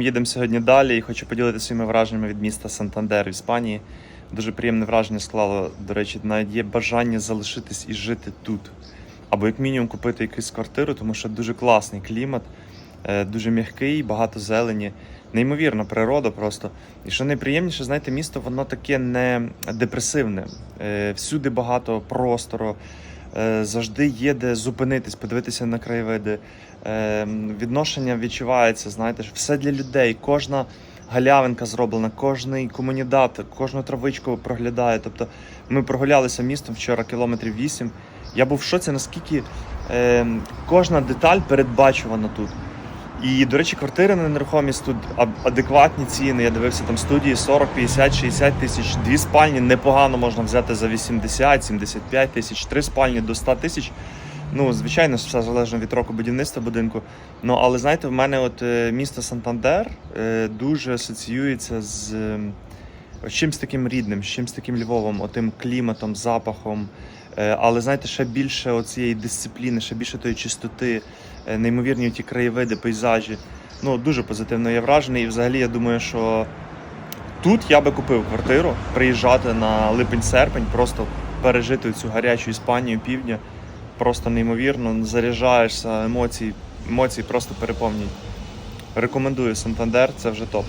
Їдемо сьогодні далі і хочу поділитися своїми враженнями від міста Сантандер в Іспанії. Дуже приємне враження склало. До речі, навіть є бажання залишитись і жити тут. Або як мінімум купити якусь квартиру, тому що дуже класний клімат, е, дуже м'який, багато зелені, неймовірна природа просто. І що найприємніше, знаєте, місто воно таке не депресивне. Е, Всюди багато простору, завжди є де зупинитись, подивитися на краєвиди. Е, Відношення відчувається, знаєте, все для людей. Кожна галявинка зроблена, кожний комунідат, кожну травичку проглядає. Тобто ми прогулялися містом вчора кілометрів 8. Я був в шоці, наскільки е, кожна деталь передбачувана тут. І, до речі, квартири на нерухомість тут адекватні ціни. Я дивився там студії 40, 50, 60 тисяч. Дві спальні непогано можна взяти за 80, 75 тисяч, три спальні до 100 тисяч. Ну, звичайно, все залежно від року будівництва будинку. Ну, але знаєте, в мене от е, місто Сантандер е, дуже асоціюється з е, чимось таким рідним, з чимось таким Львовом, отим кліматом, запахом. Е, але знаєте, ще більше оцієї дисципліни, ще більше тої чистоти, е, неймовірні ті краєвиди, пейзажі. Ну, дуже позитивно я вражений. І взагалі я думаю, що тут я би купив квартиру, приїжджати на липень-серпень, просто пережити цю гарячу Іспанію півдня. Просто неймовірно, заряджаєшся, емоції, емоції просто переповнюють. Рекомендую Сантандер, це вже топ.